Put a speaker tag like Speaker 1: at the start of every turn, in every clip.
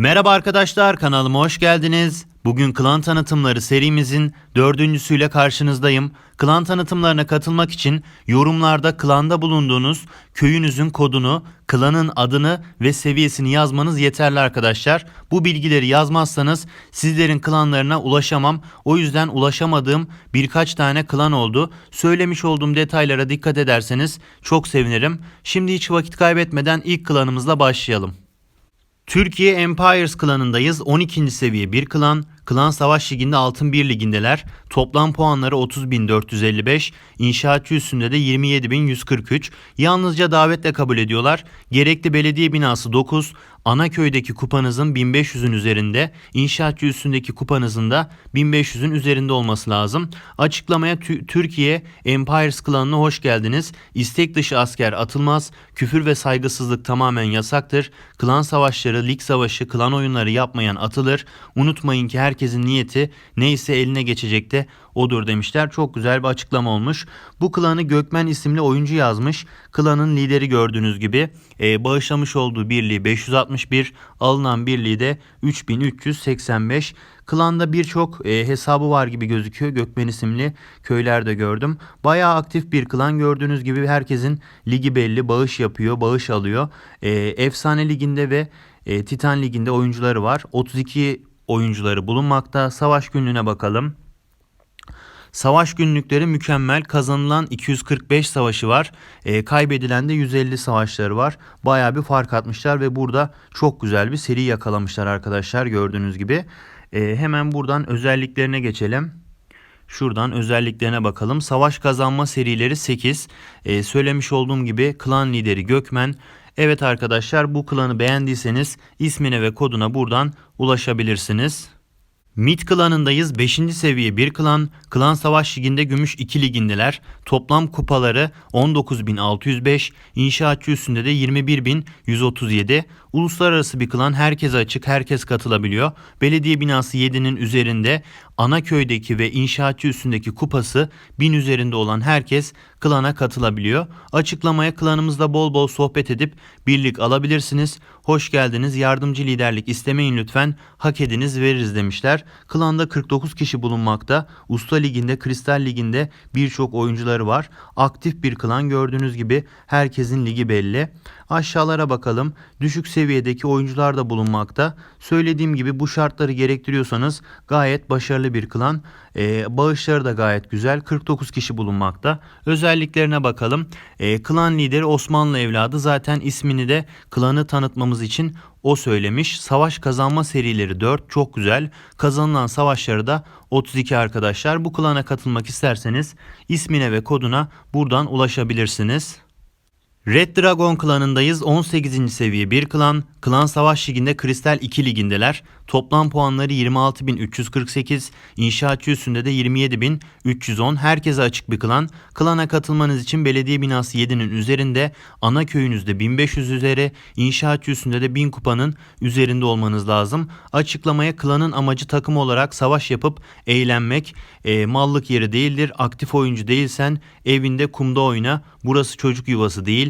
Speaker 1: Merhaba arkadaşlar kanalıma hoş geldiniz. Bugün klan tanıtımları serimizin dördüncüsüyle karşınızdayım. Klan tanıtımlarına katılmak için yorumlarda klanda bulunduğunuz köyünüzün kodunu, klanın adını ve seviyesini yazmanız yeterli arkadaşlar. Bu bilgileri yazmazsanız sizlerin klanlarına ulaşamam. O yüzden ulaşamadığım birkaç tane klan oldu. Söylemiş olduğum detaylara dikkat ederseniz çok sevinirim. Şimdi hiç vakit kaybetmeden ilk klanımızla başlayalım. Türkiye Empires klanındayız. 12. seviye bir klan. Klan Savaş Ligi'nde Altın 1 ligindeler. Toplam puanları 30.455. İnşaatçı üstünde de 27.143. Yalnızca davetle kabul ediyorlar. Gerekli belediye binası 9. Ana köydeki kupanızın 1500'ün üzerinde, inşaatçı üstündeki kupanızın da 1500'ün üzerinde olması lazım. Açıklamaya Tü- Türkiye Empires klanına hoş geldiniz. İstek dışı asker atılmaz. Küfür ve saygısızlık tamamen yasaktır. Klan savaşları, lig savaşı, klan oyunları yapmayan atılır. Unutmayın ki herkesin niyeti neyse eline geçecek de odur demişler. Çok güzel bir açıklama olmuş. Bu klanı Gökmen isimli oyuncu yazmış. Klanın lideri gördüğünüz gibi e, bağışlamış olduğu birliği 561, alınan birliği de 3385. Klanda birçok e, hesabı var gibi gözüküyor. Gökmen isimli köylerde gördüm. Bayağı aktif bir klan gördüğünüz gibi herkesin ligi belli. Bağış yapıyor, bağış alıyor. E, Efsane liginde ve e, Titan liginde oyuncuları var. 32 oyuncuları bulunmakta. Savaş günlüğüne bakalım. Savaş günlükleri mükemmel. Kazanılan 245 savaşı var. E, kaybedilen de 150 savaşları var. Baya bir fark atmışlar ve burada çok güzel bir seri yakalamışlar arkadaşlar gördüğünüz gibi. E, hemen buradan özelliklerine geçelim. Şuradan özelliklerine bakalım. Savaş kazanma serileri 8. E, söylemiş olduğum gibi klan lideri Gökmen. Evet arkadaşlar bu klanı beğendiyseniz ismine ve koduna buradan ulaşabilirsiniz. Mid klanındayız. 5. seviye bir klan. Klan Savaş Ligi'nde gümüş 2 ligindeler. Toplam kupaları 19.605. İnşaatçı üstünde de 21.137. Uluslararası bir klan. Herkese açık. Herkes katılabiliyor. Belediye binası 7'nin üzerinde. Ana köydeki ve inşaatçı üstündeki kupası 1000 üzerinde olan herkes klana katılabiliyor. Açıklamaya klanımızda bol bol sohbet edip birlik alabilirsiniz. Hoş geldiniz. Yardımcı liderlik istemeyin lütfen. Hak ediniz veririz demişler. Klanda 49 kişi bulunmakta. Usta liginde, Kristal liginde birçok oyuncuları var. Aktif bir klan gördüğünüz gibi herkesin ligi belli. Aşağılara bakalım. Düşük seviyedeki oyuncular da bulunmakta. Söylediğim gibi bu şartları gerektiriyorsanız gayet başarılı bir klan. Ee, bağışları da gayet güzel. 49 kişi bulunmakta. Özelliklerine bakalım. Ee, klan lideri Osmanlı evladı. Zaten ismini de klanı tanıtmamız için o söylemiş. Savaş kazanma serileri 4 çok güzel. Kazanılan savaşları da 32 arkadaşlar. Bu klana katılmak isterseniz ismine ve koduna buradan ulaşabilirsiniz. Red Dragon klanındayız. 18. seviye bir klan. Klan Savaş Ligi'nde Kristal 2 ligindeler. Toplam puanları 26.348. İnşaatçı üstünde de 27.310. Herkese açık bir klan. Klana katılmanız için belediye binası 7'nin üzerinde. Ana köyünüzde 1500 üzeri. İnşaatçı üstünde de 1000 kupanın üzerinde olmanız lazım. Açıklamaya klanın amacı takım olarak savaş yapıp eğlenmek. E, mallık yeri değildir. Aktif oyuncu değilsen evinde kumda oyna. Burası çocuk yuvası değil.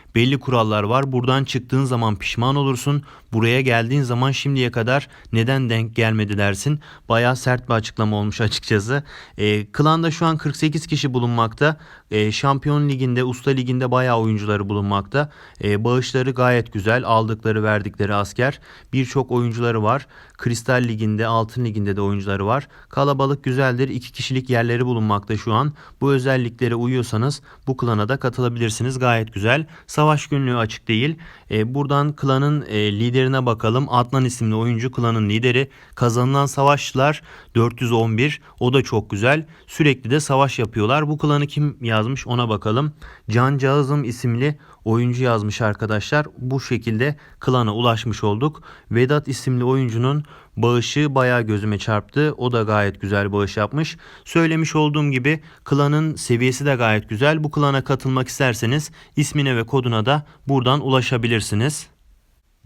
Speaker 1: Belli kurallar var. Buradan çıktığın zaman pişman olursun. Buraya geldiğin zaman şimdiye kadar neden denk gelmedi dersin. Bayağı sert bir açıklama olmuş açıkçası. E, klanda şu an 48 kişi bulunmakta. E, Şampiyon Ligi'nde, Usta Ligi'nde bayağı oyuncuları bulunmakta. E, bağışları gayet güzel. Aldıkları, verdikleri asker. Birçok oyuncuları var. Kristal Ligi'nde, Altın Ligi'nde de oyuncuları var. Kalabalık güzeldir. İki kişilik yerleri bulunmakta şu an. Bu özelliklere uyuyorsanız bu klana da katılabilirsiniz. Gayet güzel. Savaş günlüğü açık değil. E, buradan klanın e, liderine bakalım. Adnan isimli oyuncu klanın lideri. Kazanılan savaşçılar 411. O da çok güzel. Sürekli de savaş yapıyorlar. Bu klanı kim yazmış ona bakalım. Can Cağızım isimli oyuncu yazmış arkadaşlar. Bu şekilde klana ulaşmış olduk. Vedat isimli oyuncunun bağışı bayağı gözüme çarptı. O da gayet güzel bağış yapmış. Söylemiş olduğum gibi klanın seviyesi de gayet güzel. Bu klana katılmak isterseniz ismine ve koduna da buradan ulaşabilirsiniz.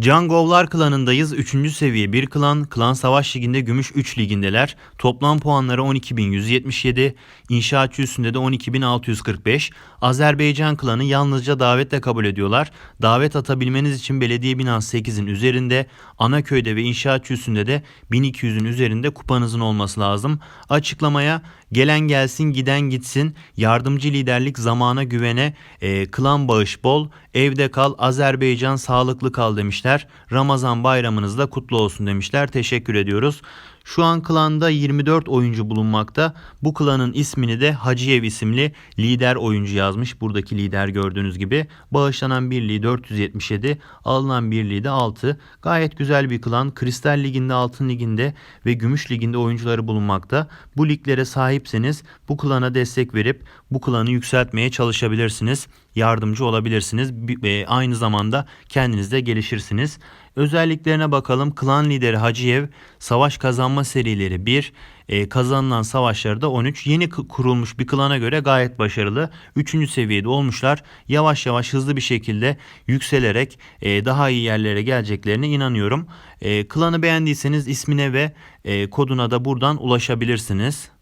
Speaker 1: Cangovlar klanındayız. 3. seviye bir klan. Klan Savaş Ligi'nde Gümüş 3 ligindeler. Toplam puanları 12.177. İnşaatçı üstünde de 12.645. Azerbaycan klanı yalnızca davetle kabul ediyorlar. Davet atabilmeniz için belediye binası 8'in üzerinde. Anaköy'de ve inşaatçı üstünde de 1200'ün üzerinde kupanızın olması lazım. Açıklamaya gelen gelsin giden gitsin. Yardımcı liderlik zamana güvene. e, klan bağış bol. Evde kal Azerbaycan sağlıklı kal demişler. Ramazan bayramınız da kutlu olsun demişler. Teşekkür ediyoruz. Şu an klanda 24 oyuncu bulunmakta. Bu klanın ismini de Hacıyev isimli lider oyuncu yazmış. Buradaki lider gördüğünüz gibi. Bağışlanan birliği 477, alınan birliği de 6. Gayet güzel bir klan. Kristal Ligi'nde, Altın Ligi'nde ve Gümüş Ligi'nde oyuncuları bulunmakta. Bu liglere sahipseniz bu klana destek verip bu klanı yükseltmeye çalışabilirsiniz. Yardımcı olabilirsiniz. Bi- ve Aynı zamanda kendiniz de gelişirsiniz. Özelliklerine bakalım. Klan lideri Hacıyev savaş kazanma serileri 1, e, kazanılan savaşlarda 13. Yeni kurulmuş bir klana göre gayet başarılı. 3. seviyede olmuşlar. Yavaş yavaş hızlı bir şekilde yükselerek e, daha iyi yerlere geleceklerine inanıyorum. E, klanı beğendiyseniz ismine ve e, koduna da buradan ulaşabilirsiniz.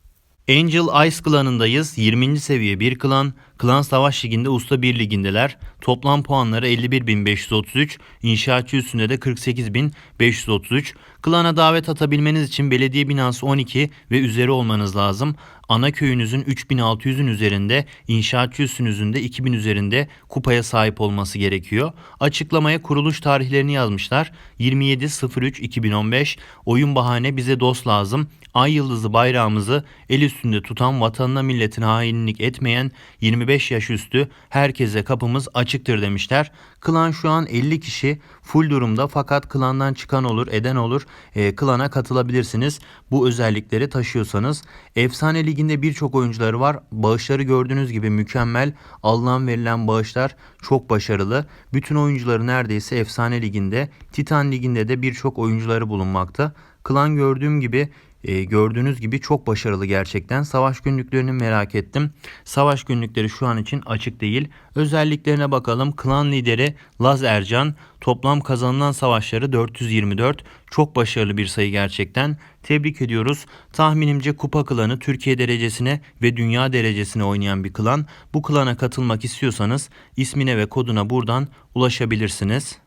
Speaker 1: Angel Ice klanındayız. 20. seviye bir klan. Klan Savaş Ligi'nde Usta 1 ligindeler. Toplam puanları 51.533. İnşaatçı üstünde de 48.533. Klana davet atabilmeniz için belediye binası 12 ve üzeri olmanız lazım. Ana köyünüzün 3600'ün üzerinde, inşaatçı üstünüzün de 2000 üzerinde kupaya sahip olması gerekiyor. Açıklamaya kuruluş tarihlerini yazmışlar. 27.03.2015 oyun bahane bize dost lazım. Ay yıldızı bayrağımızı el üstünde tutan vatanına milletine hainlik etmeyen 25 yaş üstü herkese kapımız açıktır demişler. Klan şu an 50 kişi full durumda fakat klandan çıkan olur eden olur e, klana katılabilirsiniz. Bu özellikleri taşıyorsanız. Efsane liginde birçok oyuncuları var. Bağışları gördüğünüz gibi mükemmel. Alınan verilen bağışlar çok başarılı. Bütün oyuncuları neredeyse efsane liginde. Titan liginde de birçok oyuncuları bulunmakta. Klan gördüğüm gibi e, gördüğünüz gibi çok başarılı gerçekten. Savaş günlüklerini merak ettim. Savaş günlükleri şu an için açık değil. Özelliklerine bakalım. Klan lideri Laz Ercan. Toplam kazanılan savaşları 424. Çok başarılı bir sayı gerçekten. Tebrik ediyoruz. Tahminimce Kupa klanı Türkiye derecesine ve dünya derecesine oynayan bir klan. Bu klana katılmak istiyorsanız ismine ve koduna buradan ulaşabilirsiniz.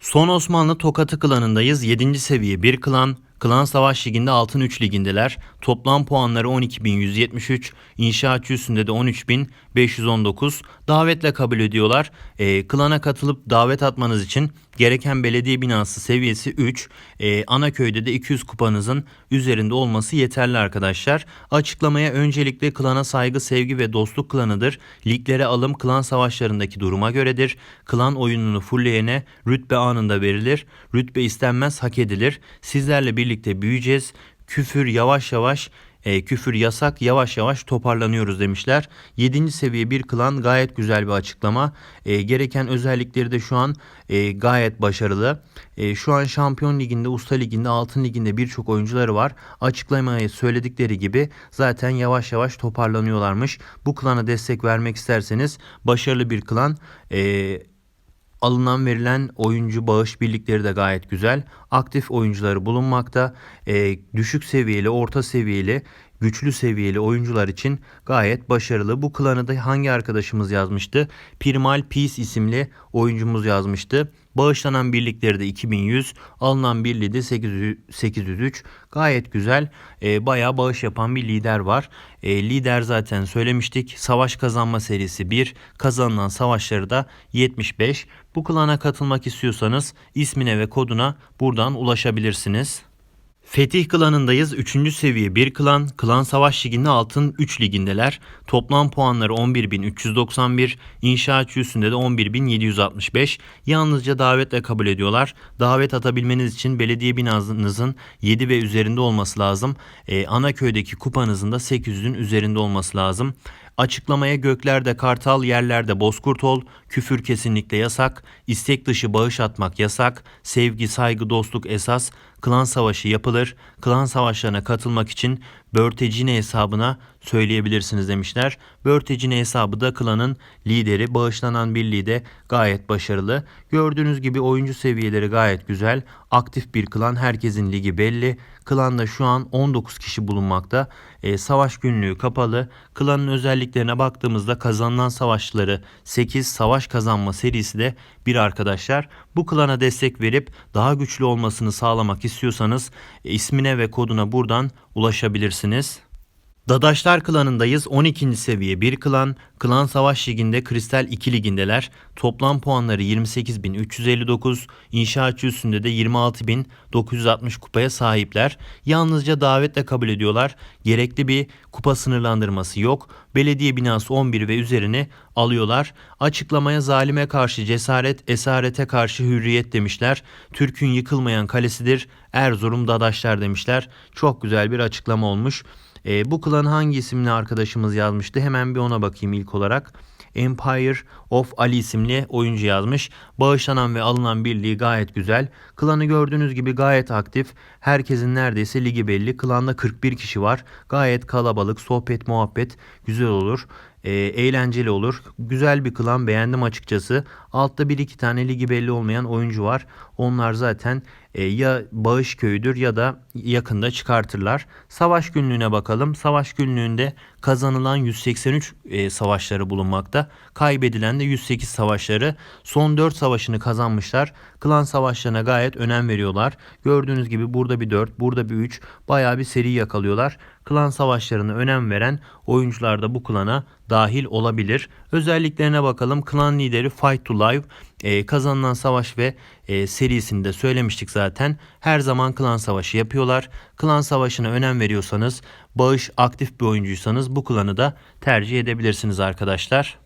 Speaker 1: Son Osmanlı Tokatı klanındayız. 7. seviye bir klan. Klan Savaş Ligi'nde Altın 3 ligindeler. Toplam puanları 12.173. İnşaatçı üstünde de 13.519. Davetle kabul ediyorlar. Ee, klana katılıp davet atmanız için gereken belediye binası seviyesi 3. Ee, ana köyde de 200 kupanızın üzerinde olması yeterli arkadaşlar. Açıklamaya öncelikle klana saygı, sevgi ve dostluk klanıdır. Liglere alım klan savaşlarındaki duruma göredir. Klan oyununu fullleyene rütbe anında verilir. Rütbe istenmez hak edilir. Sizlerle birlikte büyüyeceğiz. Küfür yavaş yavaş e, küfür yasak yavaş yavaş toparlanıyoruz demişler. 7. seviye bir klan gayet güzel bir açıklama. E, gereken özellikleri de şu an e, gayet başarılı. E, şu an Şampiyon Ligi'nde, Usta Ligi'nde, Altın Ligi'nde birçok oyuncuları var. Açıklamaya söyledikleri gibi zaten yavaş yavaş toparlanıyorlarmış. Bu klana destek vermek isterseniz başarılı bir klan. E, Alınan verilen oyuncu bağış birlikleri de gayet güzel. Aktif oyuncuları bulunmakta. Ee, düşük seviyeli, orta seviyeli, güçlü seviyeli oyuncular için gayet başarılı. Bu klanı da hangi arkadaşımız yazmıştı? Primal Peace isimli oyuncumuz yazmıştı. Bağışlanan birlikleri de 2100, alınan birliği de 800, 803. Gayet güzel. Ee, bayağı bağış yapan bir lider var. Ee, lider zaten söylemiştik. Savaş kazanma serisi 1, kazanılan savaşları da 75. Bu klana katılmak istiyorsanız ismine ve koduna buradan ulaşabilirsiniz. Fetih klanındayız. 3. seviye bir klan. Klan Savaş Ligi'nde altın 3 ligindeler. Toplam puanları 11.391. İnşaatçı üstünde de 11.765. Yalnızca davetle kabul ediyorlar. Davet atabilmeniz için belediye binanızın 7 ve üzerinde olması lazım. Ee, ana köydeki kupanızın da 800'ün üzerinde olması lazım. Açıklamaya göklerde kartal, yerlerde bozkurt ol, küfür kesinlikle yasak, istek dışı bağış atmak yasak, sevgi, saygı, dostluk esas, klan savaşı yapılır. Klan savaşlarına katılmak için Börtecine hesabına söyleyebilirsiniz demişler. Börtecine hesabı da klanın lideri. Bağışlanan birliği de gayet başarılı. Gördüğünüz gibi oyuncu seviyeleri gayet güzel. Aktif bir klan. Herkesin ligi belli. Klanda şu an 19 kişi bulunmakta. E, savaş günlüğü kapalı. Klanın özelliklerine baktığımızda kazanılan savaşları 8 savaş kazanma serisi de bir arkadaşlar. Bu klana destek verip daha güçlü olmasını sağlamak istiyorsanız e, ismine ve koduna buradan ulaşabilirsiniz edebilirsiniz. Dadaşlar klanındayız. 12. seviye bir klan. Klan Savaş Ligi'nde Kristal 2 ligindeler. Toplam puanları 28.359. İnşaatçı üstünde de 26.960 kupaya sahipler. Yalnızca davetle kabul ediyorlar. Gerekli bir kupa sınırlandırması yok. Belediye binası 11 ve üzerini alıyorlar. Açıklamaya zalime karşı cesaret, esarete karşı hürriyet demişler. Türk'ün yıkılmayan kalesidir. Erzurum Dadaşlar demişler. Çok güzel bir açıklama olmuş. E, bu klan hangi isimli arkadaşımız yazmıştı? Hemen bir ona bakayım ilk olarak. Empire of Ali isimli oyuncu yazmış. Bağışlanan ve alınan birliği gayet güzel. Klanı gördüğünüz gibi gayet aktif. Herkesin neredeyse ligi belli. Klanda 41 kişi var. Gayet kalabalık, sohbet, muhabbet güzel olur. E, eğlenceli olur. Güzel bir klan beğendim açıkçası. Altta bir iki tane ligi belli olmayan oyuncu var. Onlar zaten e, ya bağış köyüdür ya da yakında çıkartırlar. Savaş günlüğüne bakalım. Savaş günlüğünde kazanılan 183 e, savaşları bulunmakta. Kaybedilen de 108 savaşları. Son 4 savaşını kazanmışlar. Klan savaşlarına gayet önem veriyorlar. Gördüğünüz gibi burada bir 4, burada bir 3. Bayağı bir seri yakalıyorlar. Klan savaşlarına önem veren oyuncular da bu klana dahil olabilir. Özelliklerine bakalım. Klan lideri Fight to Live e, kazanılan savaş ve e, serisinde söylemiştik zaten. Her zaman klan savaşı yapıyorlar. Klan savaşına önem veriyorsanız, bağış aktif bir oyuncuysanız bu klanı da tercih edebilirsiniz arkadaşlar.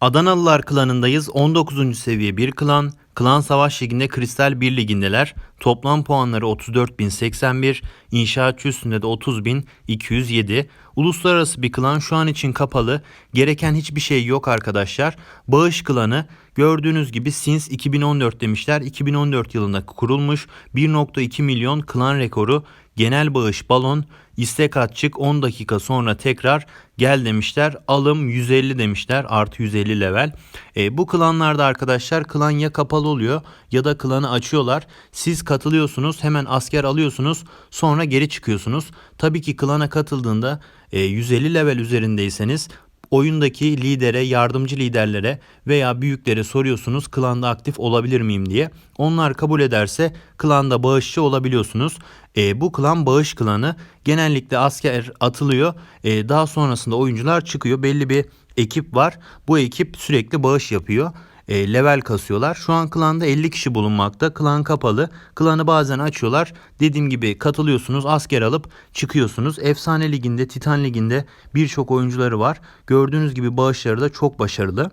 Speaker 1: Adanalılar klanındayız. 19. seviye bir klan. Klan Savaş Ligi'nde Kristal 1 ligindeler. Toplam puanları 34.081. İnşaatçı üstünde de 30.207. Uluslararası bir klan şu an için kapalı. Gereken hiçbir şey yok arkadaşlar. Bağış klanı gördüğünüz gibi Sins 2014 demişler. 2014 yılında kurulmuş. 1.2 milyon klan rekoru. Genel bağış balon. İstek at çık 10 dakika sonra tekrar gel demişler. Alım 150 demişler artı 150 level. E, bu klanlarda arkadaşlar klan ya kapalı oluyor ya da klanı açıyorlar. Siz katılıyorsunuz hemen asker alıyorsunuz sonra geri çıkıyorsunuz. Tabii ki klana katıldığında e, 150 level üzerindeyseniz oyundaki lidere, yardımcı liderlere veya büyüklere soruyorsunuz klanda aktif olabilir miyim diye. Onlar kabul ederse klanda bağışçı olabiliyorsunuz. E, bu klan bağış klanı genellikle asker atılıyor. E, daha sonrasında oyuncular çıkıyor. Belli bir ekip var. Bu ekip sürekli bağış yapıyor e, level kasıyorlar. Şu an klanda 50 kişi bulunmakta. Klan kapalı. Klanı bazen açıyorlar. Dediğim gibi katılıyorsunuz. Asker alıp çıkıyorsunuz. Efsane liginde, Titan liginde birçok oyuncuları var. Gördüğünüz gibi bağışları da çok başarılı.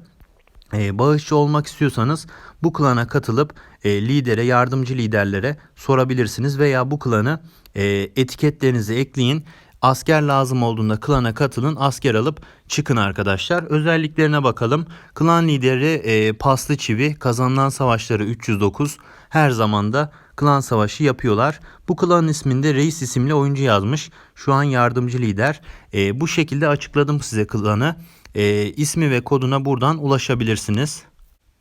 Speaker 1: E, bağışçı olmak istiyorsanız bu klana katılıp e, lidere, yardımcı liderlere sorabilirsiniz veya bu klanı e, etiketlerinize ekleyin. Asker lazım olduğunda klana katılın, asker alıp çıkın arkadaşlar. Özelliklerine bakalım. Klan lideri e, paslı çivi, kazanılan savaşları 309. Her zaman da klan savaşı yapıyorlar. Bu klan isminde Reis isimli oyuncu yazmış. Şu an yardımcı lider. E, bu şekilde açıkladım size klanı. E, ismi ve koduna buradan ulaşabilirsiniz.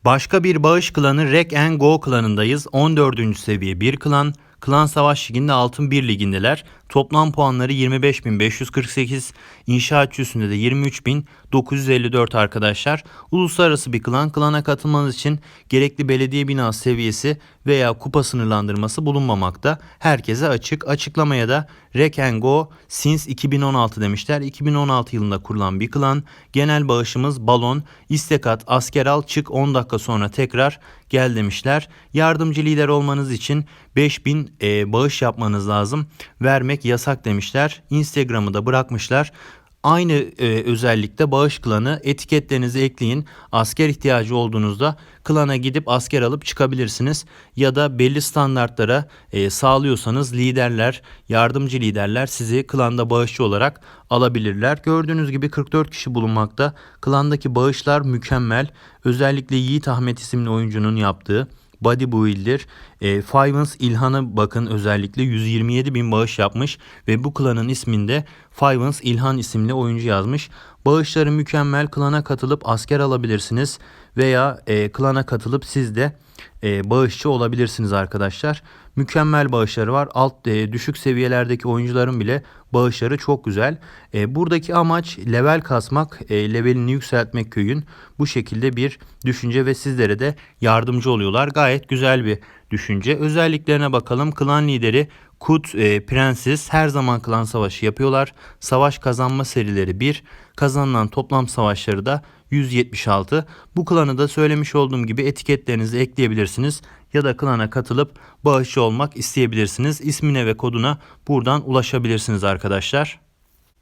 Speaker 1: Başka bir bağış klanı Rek and Go klanındayız. 14. seviye bir klan. Klan Savaş Ligi'nde Altın 1 ligindeler. Toplam puanları 25.548. İnşaatçı üstünde de 23.954 arkadaşlar. Uluslararası bir klan. Klana katılmanız için gerekli belediye binası seviyesi veya kupa sınırlandırması bulunmamakta. Herkese açık. Açıklamaya da Rek Go since 2016 demişler. 2016 yılında kurulan bir klan. Genel bağışımız balon, istek at, asker al, çık 10 dakika sonra tekrar gel demişler. Yardımcı lider olmanız için 5000 e, bağış yapmanız lazım. Vermek yasak demişler. Instagram'ı da bırakmışlar. Aynı e, özellikle bağış klanı etiketlerinizi ekleyin. Asker ihtiyacı olduğunuzda klana gidip asker alıp çıkabilirsiniz. Ya da belli standartlara e, sağlıyorsanız liderler, yardımcı liderler sizi klanda bağışçı olarak alabilirler. Gördüğünüz gibi 44 kişi bulunmakta. Klandaki bağışlar mükemmel. Özellikle Yiğit Ahmet isimli oyuncunun yaptığı bodybuilder e, Fivens İlhan'a bakın özellikle 127 bin bağış yapmış ve bu klanın isminde Fivens İlhan isimli oyuncu yazmış. Bağışları mükemmel klana katılıp asker alabilirsiniz veya e, klana katılıp siz de e, bağışçı olabilirsiniz arkadaşlar. Mükemmel bağışları var. Alt e, düşük seviyelerdeki oyuncuların bile bağışları çok güzel. E, buradaki amaç level kasmak, e, levelini yükseltmek köyün. Bu şekilde bir düşünce ve sizlere de yardımcı oluyorlar. Gayet güzel bir düşünce. Özelliklerine bakalım. Klan lideri Kut e, Prenses her zaman klan savaşı yapıyorlar. Savaş kazanma serileri 1. Kazanılan toplam savaşları da 176. Bu klanı da söylemiş olduğum gibi etiketlerinizi ekleyebilirsiniz ya da klana katılıp bağışçı olmak isteyebilirsiniz. İsmine ve koduna buradan ulaşabilirsiniz arkadaşlar.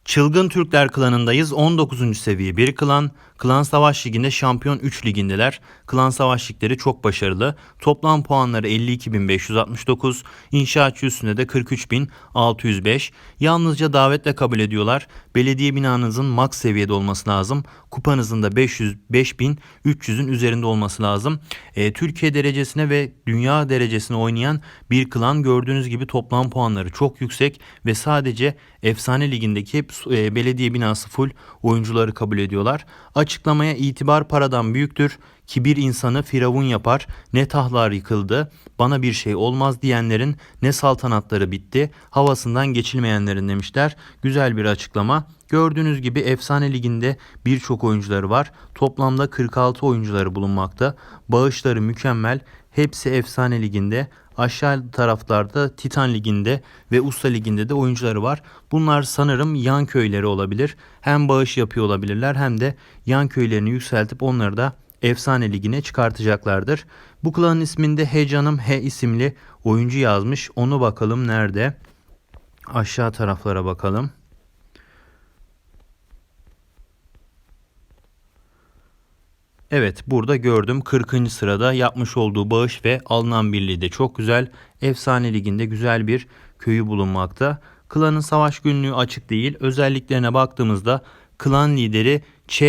Speaker 1: Çılgın Türkler klanındayız. 19. seviye bir klan. Klan Savaş Ligi'nde şampiyon 3 ligindeler. Klan Savaş Ligleri çok başarılı. Toplam puanları 52.569. İnşaatçı üstünde de 43.605. Yalnızca davetle kabul ediyorlar. Belediye binanızın max seviyede olması lazım. Kupanızın da 500 5300'ün üzerinde olması lazım. E, Türkiye derecesine ve dünya derecesine oynayan bir klan gördüğünüz gibi toplam puanları çok yüksek ve sadece efsane ligindeki e, belediye binası full oyuncuları kabul ediyorlar. Açıklamaya itibar paradan büyüktür. Kibir insanı firavun yapar. Ne tahtlar yıkıldı. Bana bir şey olmaz diyenlerin ne saltanatları bitti. Havasından geçilmeyenlerin demişler. Güzel bir açıklama. Gördüğünüz gibi efsane liginde birçok oyuncuları var. Toplamda 46 oyuncuları bulunmakta. Bağışları mükemmel. Hepsi efsane liginde. Aşağı taraflarda Titan Ligi'nde ve Usta Ligi'nde de oyuncuları var. Bunlar sanırım yan köyleri olabilir. Hem bağış yapıyor olabilirler hem de yan köylerini yükseltip onları da efsane ligine çıkartacaklardır. Bu klanın isminde Hecanım He isimli oyuncu yazmış. Onu bakalım nerede? Aşağı taraflara bakalım. Evet burada gördüm 40. sırada yapmış olduğu bağış ve alınan birliği de çok güzel. Efsane liginde güzel bir köyü bulunmakta. Klanın savaş günlüğü açık değil. Özelliklerine baktığımızda klan lideri Ç.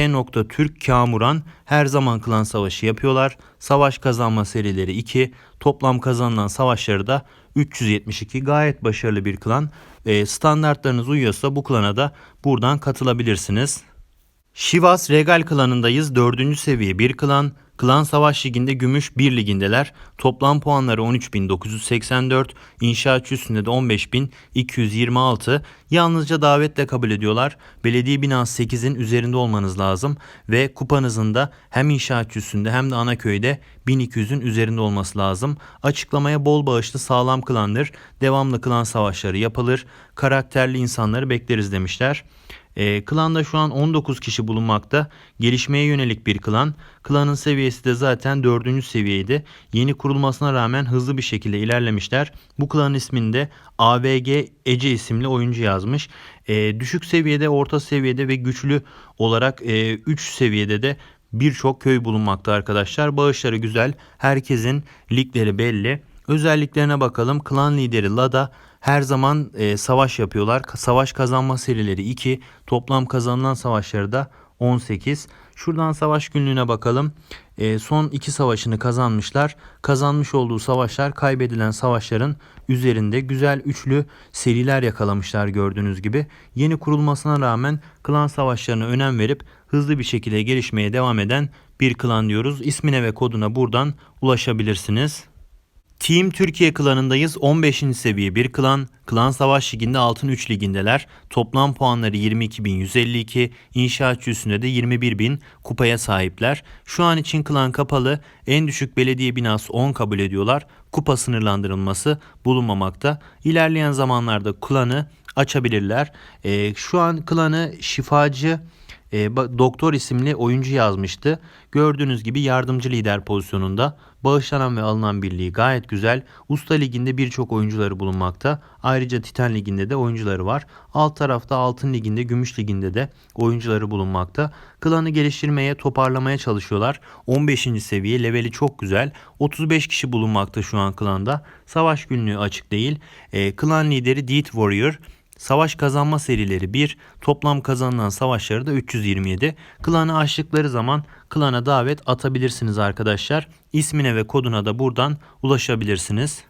Speaker 1: Türk Kamuran her zaman klan savaşı yapıyorlar. Savaş kazanma serileri 2. Toplam kazanılan savaşları da 372. Gayet başarılı bir klan. E, standartlarınız uyuyorsa bu klana da buradan katılabilirsiniz. Şivas Regal klanındayız. 4. seviye bir klan. Klan Savaş Ligi'nde gümüş 1 ligindeler. Toplam puanları 13.984. İnşaatçı üstünde de 15.226. Yalnızca davetle kabul ediyorlar. Belediye binası 8'in üzerinde olmanız lazım. Ve kupanızın da hem inşaatçı üstünde hem de ana köyde 1200'ün üzerinde olması lazım. Açıklamaya bol bağışlı sağlam klandır. Devamlı klan savaşları yapılır. Karakterli insanları bekleriz demişler. E, klanda şu an 19 kişi bulunmakta. Gelişmeye yönelik bir klan. Klanın seviyesi de zaten 4. seviyeydi. Yeni kurulmasına rağmen hızlı bir şekilde ilerlemişler. Bu klanın isminde AVG Ece isimli oyuncu yazmış. E, düşük seviyede, orta seviyede ve güçlü olarak 3 e, seviyede de birçok köy bulunmakta arkadaşlar. Bağışları güzel. Herkesin ligleri belli. Özelliklerine bakalım. Klan lideri Lada her zaman e, savaş yapıyorlar. Savaş kazanma serileri 2. Toplam kazanılan savaşları da 18. Şuradan savaş günlüğüne bakalım. E, son iki savaşını kazanmışlar. Kazanmış olduğu savaşlar kaybedilen savaşların üzerinde güzel üçlü seriler yakalamışlar gördüğünüz gibi. Yeni kurulmasına rağmen klan savaşlarına önem verip hızlı bir şekilde gelişmeye devam eden bir klan diyoruz. İsmine ve koduna buradan ulaşabilirsiniz. Team Türkiye klanındayız. 15. seviye bir klan. Klan Savaş Ligi'nde Altın 3 ligindeler. Toplam puanları 22.152. İnşaatçı üstünde de 21.000 kupaya sahipler. Şu an için klan kapalı. En düşük belediye binası 10 kabul ediyorlar. Kupa sınırlandırılması bulunmamakta. İlerleyen zamanlarda klanı açabilirler. Ee, şu an klanı şifacı e, doktor isimli oyuncu yazmıştı. Gördüğünüz gibi yardımcı lider pozisyonunda. Bağışlanan ve alınan birliği gayet güzel. Usta liginde birçok oyuncuları bulunmakta. Ayrıca Titan liginde de oyuncuları var. Alt tarafta Altın liginde, Gümüş liginde de oyuncuları bulunmakta. Klanı geliştirmeye, toparlamaya çalışıyorlar. 15. seviye, leveli çok güzel. 35 kişi bulunmakta şu an klanda. Savaş günlüğü açık değil. E, klan lideri Deed Warrior. Savaş kazanma serileri 1, toplam kazanılan savaşları da 327. Klanı açtıkları zaman klana davet atabilirsiniz arkadaşlar. İsmine ve koduna da buradan ulaşabilirsiniz.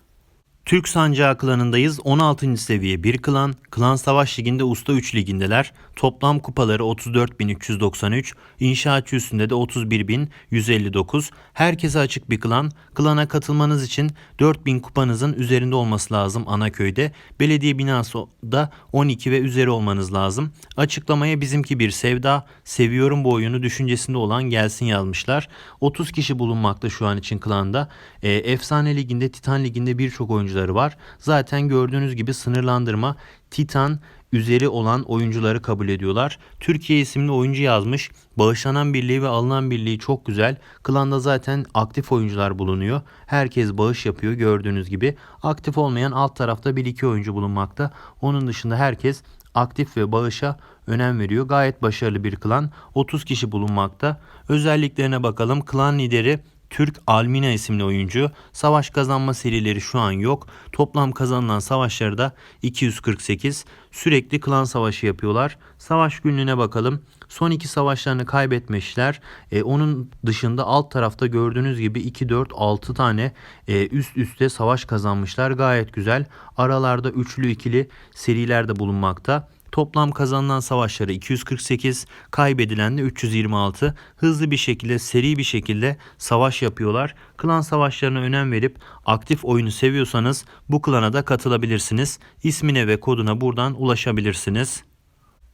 Speaker 1: Türk Sancağı klanındayız. 16. seviye bir klan. Klan Savaş Ligi'nde Usta 3 ligindeler. Toplam kupaları 34.393. İnşaatçı üstünde de 31.159. Herkese açık bir klan. Klana katılmanız için 4000 kupanızın üzerinde olması lazım ana köyde. Belediye binası da 12 ve üzeri olmanız lazım. Açıklamaya bizimki bir sevda, seviyorum bu oyunu düşüncesinde olan gelsin yazmışlar. 30 kişi bulunmakta şu an için klanda. Ee, Efsane Ligi'nde, Titan Ligi'nde birçok oyuncuları var. Zaten gördüğünüz gibi sınırlandırma Titan üzeri olan oyuncuları kabul ediyorlar. Türkiye isimli oyuncu yazmış. Bağışlanan birliği ve alınan birliği çok güzel. Klanda zaten aktif oyuncular bulunuyor. Herkes bağış yapıyor gördüğünüz gibi. Aktif olmayan alt tarafta 1-2 oyuncu bulunmakta. Onun dışında herkes aktif ve bağışa önem veriyor. Gayet başarılı bir klan. 30 kişi bulunmakta. Özelliklerine bakalım. Klan lideri Türk Almina isimli oyuncu. Savaş kazanma serileri şu an yok. Toplam kazanılan savaşları da 248. Sürekli klan savaşı yapıyorlar. Savaş günlüğüne bakalım. Son iki savaşlarını kaybetmişler. E, onun dışında alt tarafta gördüğünüz gibi 2, 4, 6 tane e, üst üste savaş kazanmışlar. Gayet güzel. Aralarda üçlü ikili seriler de bulunmakta. Toplam kazanılan savaşları 248, kaybedilen de 326. Hızlı bir şekilde, seri bir şekilde savaş yapıyorlar. Klan savaşlarına önem verip aktif oyunu seviyorsanız bu klana da katılabilirsiniz. İsmine ve koduna buradan ulaşabilirsiniz.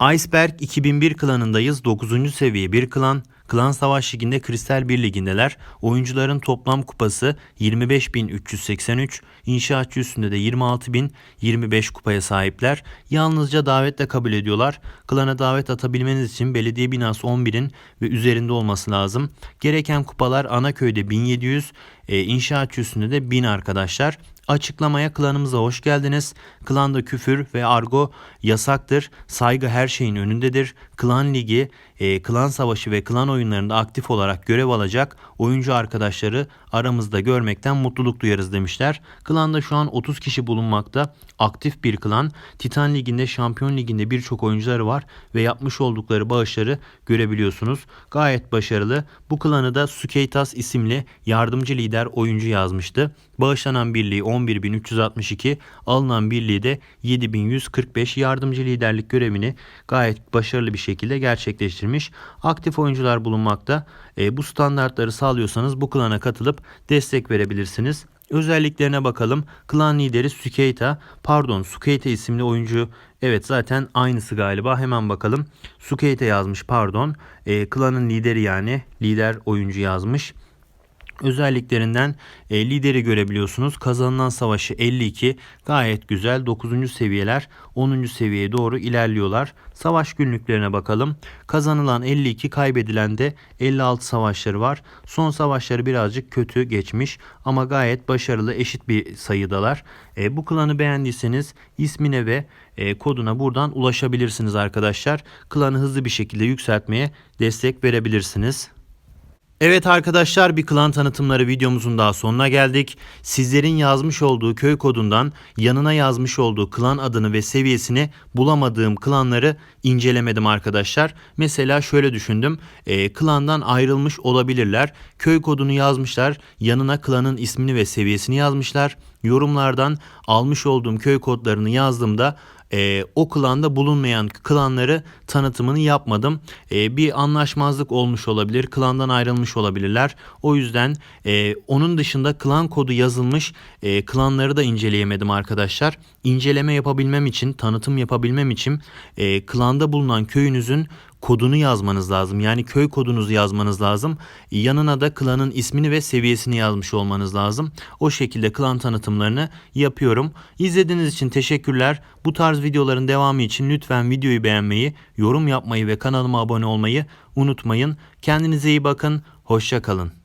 Speaker 1: Iceberg 2001 klanındayız. 9. seviye bir klan. Klan Savaş Ligi'nde Kristal 1 ligindeler. Oyuncuların toplam kupası 25.383. İnşaatçı üstünde de 26.025 kupaya sahipler. Yalnızca davetle kabul ediyorlar. Klana davet atabilmeniz için belediye binası 11'in ve üzerinde olması lazım. Gereken kupalar ana köyde 1700, e, inşaatçı üstünde de 1000 arkadaşlar. Açıklamaya klanımıza hoş geldiniz. Klanda küfür ve argo yasaktır. Saygı her şeyin önündedir. Klan ligi, e, klan savaşı ve klan oyunlarında aktif olarak görev alacak oyuncu arkadaşları aramızda görmekten mutluluk duyarız demişler. Klanda şu an 30 kişi bulunmakta. Aktif bir klan. Titan Ligi'nde, Şampiyon Ligi'nde birçok oyuncuları var ve yapmış oldukları bağışları görebiliyorsunuz. Gayet başarılı. Bu klanı da Sukeitas isimli yardımcı lider oyuncu yazmıştı. Bağışlanan birliği 11.362, alınan birliği de 7.145 yardımcı liderlik görevini gayet başarılı bir şekilde gerçekleştirmiş. Aktif oyuncular bulunmakta. E, bu standartları sağlıyorsanız bu klana katılıp destek verebilirsiniz. Özelliklerine bakalım. Klan lideri Sukeita, pardon Sukeita isimli oyuncu. Evet zaten aynısı galiba. Hemen bakalım. Sukeita yazmış pardon. E, klanın lideri yani lider oyuncu yazmış. Özelliklerinden e, lideri görebiliyorsunuz. Kazanılan savaşı 52 gayet güzel. 9. seviyeler 10. seviyeye doğru ilerliyorlar. Savaş günlüklerine bakalım. Kazanılan 52 kaybedilen de 56 savaşları var. Son savaşları birazcık kötü geçmiş ama gayet başarılı eşit bir sayıdalar. E, bu klanı beğendiyseniz ismine ve e, koduna buradan ulaşabilirsiniz arkadaşlar. Klanı hızlı bir şekilde yükseltmeye destek verebilirsiniz. Evet arkadaşlar bir klan tanıtımları videomuzun daha sonuna geldik. Sizlerin yazmış olduğu köy kodundan yanına yazmış olduğu klan adını ve seviyesini bulamadığım klanları incelemedim arkadaşlar. Mesela şöyle düşündüm. E, klandan ayrılmış olabilirler. Köy kodunu yazmışlar. Yanına klanın ismini ve seviyesini yazmışlar. Yorumlardan almış olduğum köy kodlarını yazdığımda e, o klanda bulunmayan klanları tanıtımını yapmadım. E, bir anlaşmazlık olmuş olabilir. Klandan ayrılmış olabilirler. O yüzden e, onun dışında klan kodu yazılmış e, klanları da inceleyemedim arkadaşlar. İnceleme yapabilmem için, tanıtım yapabilmem için e, klanda bulunan köyünüzün kodunu yazmanız lazım. Yani köy kodunuzu yazmanız lazım. Yanına da klanın ismini ve seviyesini yazmış olmanız lazım. O şekilde klan tanıtımlarını yapıyorum. İzlediğiniz için teşekkürler. Bu tarz videoların devamı için lütfen videoyu beğenmeyi, yorum yapmayı ve kanalıma abone olmayı unutmayın. Kendinize iyi bakın. Hoşça kalın.